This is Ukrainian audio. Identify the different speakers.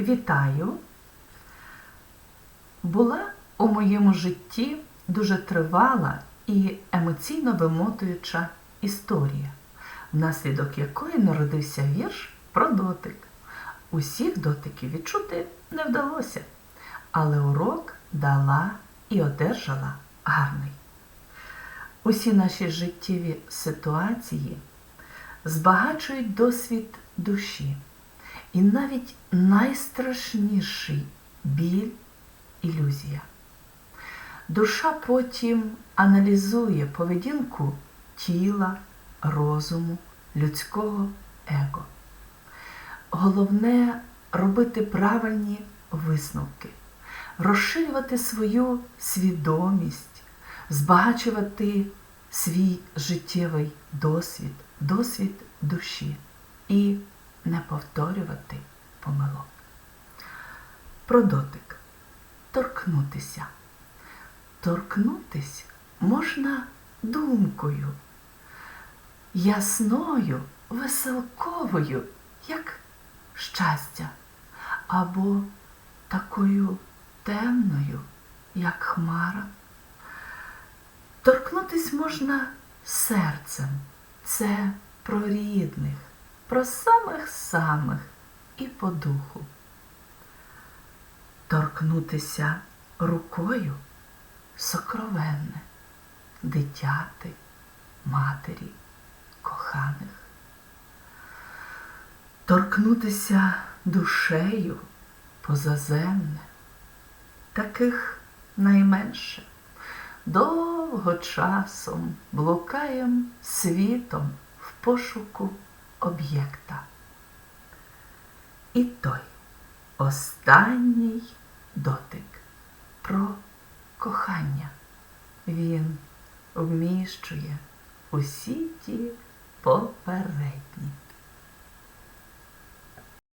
Speaker 1: Вітаю! Була у моєму житті дуже тривала і емоційно вимотуюча історія, внаслідок якої народився вірш про дотик. Усіх дотиків відчути не вдалося, але урок дала і одержала гарний. Усі наші життєві ситуації збагачують досвід душі. І навіть найстрашніший біль ілюзія. Душа потім аналізує поведінку тіла, розуму, людського его. Головне робити правильні висновки, розширювати свою свідомість, збагачувати свій життєвий досвід, досвід душі і не повторювати помилок. Про дотик. Торкнутися. Торкнутись можна думкою, ясною, веселковою, як щастя, або такою темною, як хмара. Торкнутись можна серцем. Це про рідних, про самих-самих і по духу. Торкнутися рукою сокровенне, дитяти, матері, коханих. Торкнутися душею позаземне, таких найменше. Довго часом блукаєм світом в пошуку об'єкта. І той останній дотик про кохання. Він вміщує усі ті попередні.